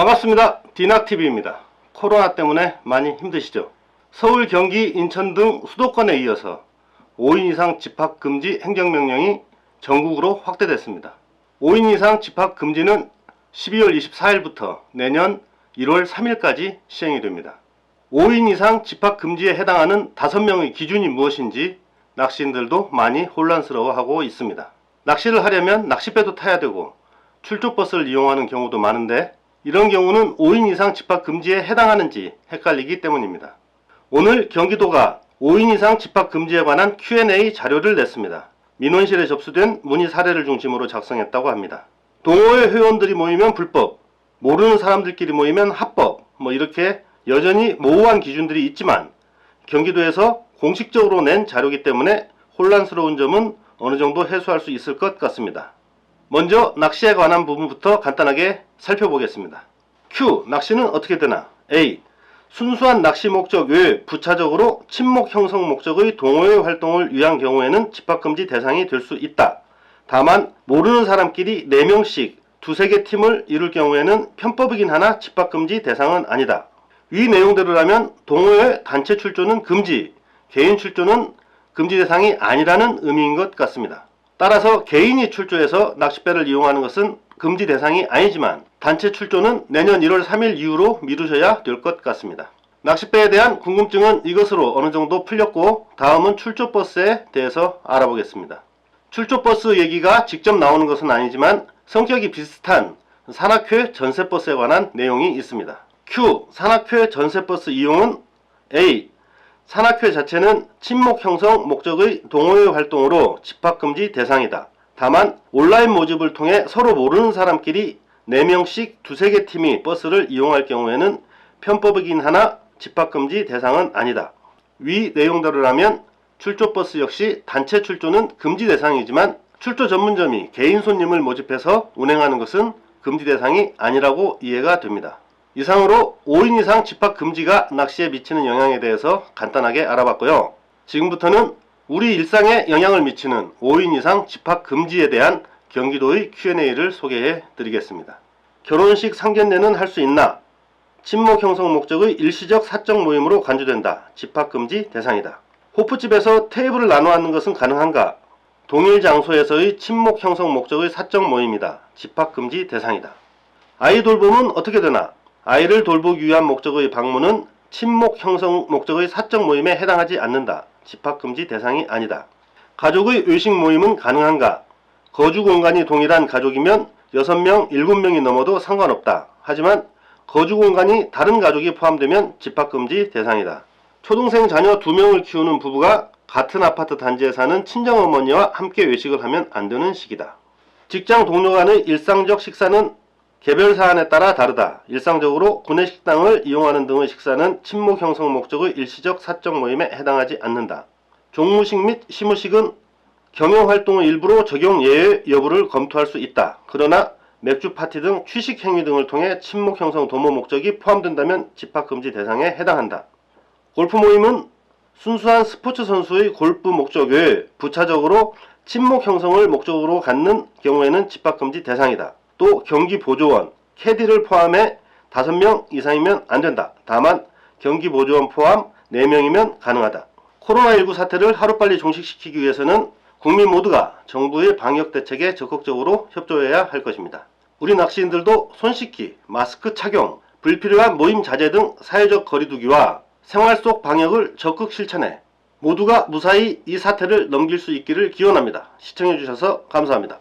반갑습니다. 디낙TV입니다. 코로나 때문에 많이 힘드시죠? 서울, 경기, 인천 등 수도권에 이어서 5인 이상 집합 금지 행정명령이 전국으로 확대됐습니다. 5인 이상 집합 금지는 12월 24일부터 내년 1월 3일까지 시행이 됩니다. 5인 이상 집합 금지에 해당하는 5명의 기준이 무엇인지 낚시인들도 많이 혼란스러워하고 있습니다. 낚시를 하려면 낚시배도 타야 되고 출조버스를 이용하는 경우도 많은데 이런 경우는 5인 이상 집합 금지에 해당하는지 헷갈리기 때문입니다. 오늘 경기도가 5인 이상 집합 금지에 관한 Q&A 자료를 냈습니다. 민원실에 접수된 문의 사례를 중심으로 작성했다고 합니다. 동호회 회원들이 모이면 불법, 모르는 사람들끼리 모이면 합법, 뭐 이렇게 여전히 모호한 기준들이 있지만 경기도에서 공식적으로 낸 자료이기 때문에 혼란스러운 점은 어느 정도 해소할 수 있을 것 같습니다. 먼저 낚시에 관한 부분부터 간단하게 살펴보겠습니다. Q. 낚시는 어떻게 되나? A. 순수한 낚시 목적 외 부차적으로 침목 형성 목적의 동호회 활동을 위한 경우에는 집합금지 대상이 될 수 있다. 다만 모르는 사람끼리 4명씩 두세 개 팀을 이룰 경우에는 편법이긴 하나 집합금지 대상은 아니다. 위 내용대로라면 동호회 단체 출조는 금지, 개인 출조는 금지 대상이 아니라는 의미인 것 같습니다. 따라서 개인이 출조해서 낚싯배를 이용하는 것은 금지 대상이 아니지만 단체 출조는 내년 1월 3일 이후로 미루셔야 될 것 같습니다. 낚싯배에 대한 궁금증은 이것으로 어느 정도 풀렸고 다음은 출조 버스에 대해서 알아보겠습니다. 출조 버스 얘기가 직접 나오는 것은 아니지만 성격이 비슷한 산악회 전세버스에 관한 내용이 있습니다. Q. 산악회 전세버스 이용은 A. 산악회 자체는 친목 형성 목적의 동호회 활동으로 집합금지 대상이다. 다만 온라인 모집을 통해 서로 모르는 사람끼리 4명씩 두세 개 팀이 버스를 이용할 경우에는 편법이긴 하나 집합금지 대상은 아니다. 위 내용대로라면 출조버스 역시 단체 출조는 금지 대상이지만 출조 전문점이 개인 손님을 모집해서 운행하는 것은 금지 대상이 아니라고 이해가 됩니다. 이상으로 5인 이상 집합 금지가 낚시에 미치는 영향에 대해서 간단하게 알아봤고요. 지금부터는 우리 일상에 영향을 미치는 5인 이상 집합 금지에 대한 경기도의 Q&A를 소개해 드리겠습니다. 결혼식 상견례는 할 수 있나? 친목 형성 목적의 일시적 사적 모임으로 간주된다. 집합 금지 대상이다. 호프집에서 테이블을 나눠 앉는 것은 가능한가? 동일 장소에서의 친목 형성 목적의 사적 모임이다. 집합 금지 대상이다. 아이 돌봄은 어떻게 되나? 아이를 돌보기 위한 목적의 방문은 친목 형성 목적의 사적 모임에 해당하지 않는다. 집합금지 대상이 아니다. 가족의 외식 모임은 가능한가? 거주 공간이 동일한 가족이면 6명, 7명이 넘어도 상관없다. 하지만 거주 공간이 다른 가족이 포함되면 집합금지 대상이다. 초등생 자녀 2명을 키우는 부부가 같은 아파트 단지에 사는 친정어머니와 함께 외식을 하면 안 되는 시기다. 직장 동료 간의 일상적 식사는 개별 사안에 따라 다르다. 일상적으로 구내 식당을 이용하는 등의 식사는 친목 형성 목적의 일시적 사적 모임에 해당하지 않는다. 종무식 및 시무식은 경영 활동의 일부로 적용 예외 여부를 검토할 수 있다. 그러나 맥주 파티 등 취식 행위 등을 통해 친목 형성 도모 목적이 포함된다면 집합 금지 대상에 해당한다. 골프 모임은 순수한 스포츠 선수의 골프 목적 외 부차적으로 친목 형성을 목적으로 갖는 경우에는 집합 금지 대상이다. 또 경기 보조원, 캐디를 포함해 5명 이상이면 안 된다. 다만 경기 보조원 포함 4명이면 가능하다. 코로나19 사태를 하루빨리 종식시키기 위해서는 국민 모두가 정부의 방역 대책에 적극적으로 협조해야 할 것입니다. 우리 낚시인들도 손 씻기, 마스크 착용, 불필요한 모임 자제 등 사회적 거리두기와 생활 속 방역을 적극 실천해 모두가 무사히 이 사태를 넘길 수 있기를 기원합니다. 시청해주셔서 감사합니다.